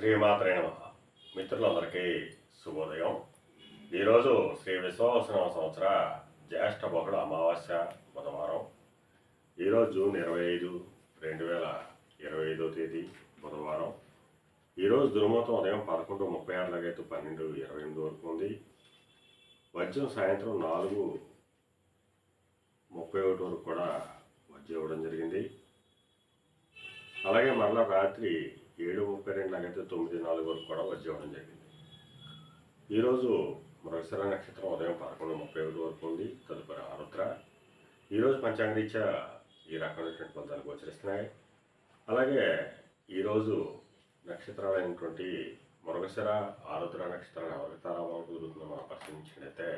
శ్రీమాత్రే నమ. మిత్రులందరికీ శుభోదయం. ఈరోజు శ్రీ విశ్వావసన సంవత్సర జ్యేష్ఠ బహుళ అమావాస్య బుధవారం. ఈరోజు జూన్ ఇరవై ఐదు రెండు వేల ఇరవై ఐదో తేదీ బుధవారం. ఈరోజు దుర్మతం ఉదయం పదకొండు ముప్పై ఆరులకైతే పన్నెండు ఇరవై ఎనిమిది వరకు ఉంది. వజ్రం సాయంత్రం నాలుగు ముప్పై ఒకటి వరకు కూడా వజ్రం ఇవ్వడం జరిగింది. అలాగే మరలా రాత్రి ఏడు ముప్పై రెండు నాకైతే తొమ్మిది నాలుగు వరకు కూడా వజ్రం ఇవ్వడం జరిగింది. ఈరోజు మృగశిర నక్షత్రం ఉదయం పదకొండు ముప్పై ఒకటి వరకు ఉంది తదుపరి ఆరుద్ర. ఈరోజు పంచాంగరీత్యా ఈ రకమైనటువంటి ఫలితాలు గోచరిస్తున్నాయి. అలాగే ఈరోజు నక్షత్రాలైనటువంటి మృగశిర ఆరుద్ర నక్షత్రాలు ఎవరి తారావాలు కుదురుతుందో మనం పరిశీలించినట్లయితే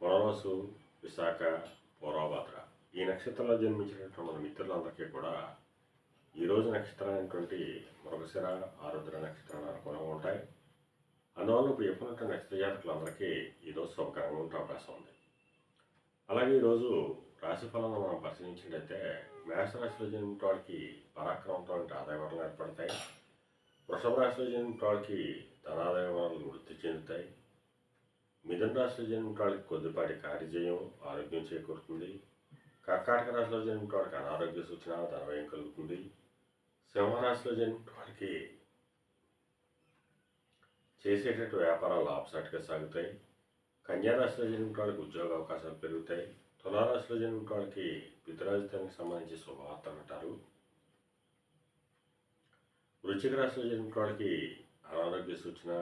పునరోసు విశాఖ పూర్వభద్ర ఈ నక్షత్రంలో జన్మించినటువంటి మన మిత్రులందరికీ కూడా ఈరోజు నక్షత్రాలైనటువంటి మృగశిర ఆరుద్ర నక్షత్రాలు అనుకూలంగా ఉంటాయి. అందువల్ల ఇప్పుడు చెప్పినటువంటి నక్షత్ర జాతకులందరికీ ఈరోజు శుభకరంగా ఉండే అవకాశం ఉంది. అలాగే ఈరోజు రాశి మనం పరిశీలించినట్లయితే మేషరాశిలో జన్మిన వాడికి పరాక్రమంతో ఆదాయ వనరులు ఏర్పడతాయి. వృషభ రాశిలో జన్మిన వాడికి ధనాదాయ వనరులు వృద్ధి చెందుతాయి. మిథున రాశిలో జన్మిన వాడికి కొద్దిపాటి కార్యజయం ఆరోగ్యం చేకూరుతుంది. కర్కాటక రాశిలో జన్మిన వాడికి అనారోగ్య సూచన ధనవ్యయం కలుగుతుంది. సింహరాశిలో జరిగిన వాళ్ళకి చేసేటటువంటి వ్యాపారాలు లాభసాటిగా సాగుతాయి. కన్యారాశిలో జరిగిన వాళ్ళకి ఉద్యోగ అవకాశాలు పెరుగుతాయి. తులారాశిలో జరిగిన వాళ్ళకి పితరాజితానికి సంబంధించి శుభవార్త అంటారు. వృశ్చిక రాశిలో జరిగిన వాళ్ళకి అనారోగ్య సూచన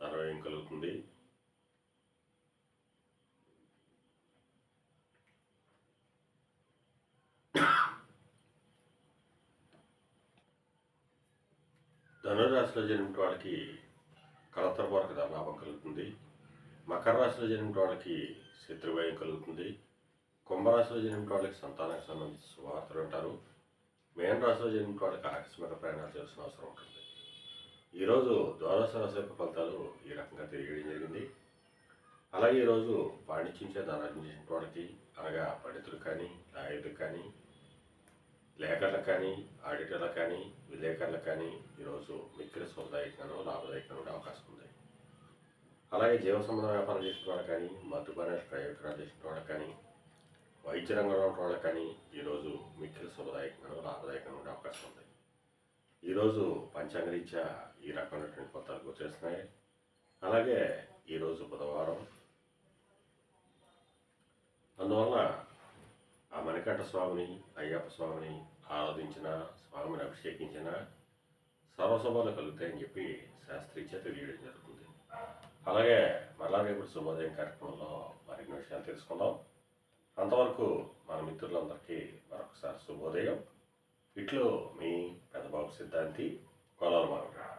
ధనవ్యయం కలుగుతుంది. ధనురాశిలో జన్మించిన వాళ్ళకి కలతర వరకు లాభం కలుగుతుంది. మకర రాశిలో జన్మించిన వాళ్ళకి శత్రువయం కలుగుతుంది. కుంభరాశిలో జన్మించిన వాళ్ళకి సంతానానికి సంబంధించిన శుభవార్తలు ఉంటారు మేన రాశిలో జన్మించిన వాళ్ళకి ఆకస్మిక ప్రయాణాలు చేయాల్సిన అవసరం ఉంటుంది. ఈరోజు ద్వాదశ రాశి యొక్క ఫలితాలు ఈ రకంగా తెలియడం జరిగింది. అలాగే ఈరోజు పాండిత్యించే ధనార్జించిన వాళ్ళకి అనగా పండితులు కానీ నాయకులకు కానీ లేఖర్లకు కానీ ఆడిటర్లకు కానీ విలేకరులకు కానీ ఈరోజు మిక్కిలి శుభదాయకంగానో లాభదాయకంగా ఉండే అవకాశం ఉంది. అలాగే జీవ సంబంధ వ్యాపారం చేసిన వాళ్ళకి కానీ మద్దుపాన ప్రయోజనాలు చేసిన వాళ్ళకి కానీ వైద్య రంగంలో ఉన్న వాళ్ళకి కానీ ఈరోజు మిక్కిలి శుభదాయకంగానో లాభదాయకంగా ఉండే అవకాశం ఉంది. ఈరోజు పంచాంగరీత్యా ఈ రకమైనటువంటి ఫలితాలు గోచరిస్తున్నాయి. అలాగే ఈరోజు బుధవారం అందువల్ల ఆ మణికంఠ స్వామిని అయ్యప్ప స్వామిని ఆరాధించిన స్వామిని అభిషేకించిన సర్వసభలు కలుగుతాయని చెప్పి శాస్త్రీత్యా తెలియడం జరుగుతుంది. అలాగే మరలా రేపు శుభోదయం కార్యక్రమంలో మరిన్ని విషయాలు తెలుసుకుందాం. అంతవరకు మన మిత్రులందరికీ మరొకసారి శుభోదయం. ఇట్లు మీ పెద్దబాబు సిద్ధాంతి కొలాల మామిడి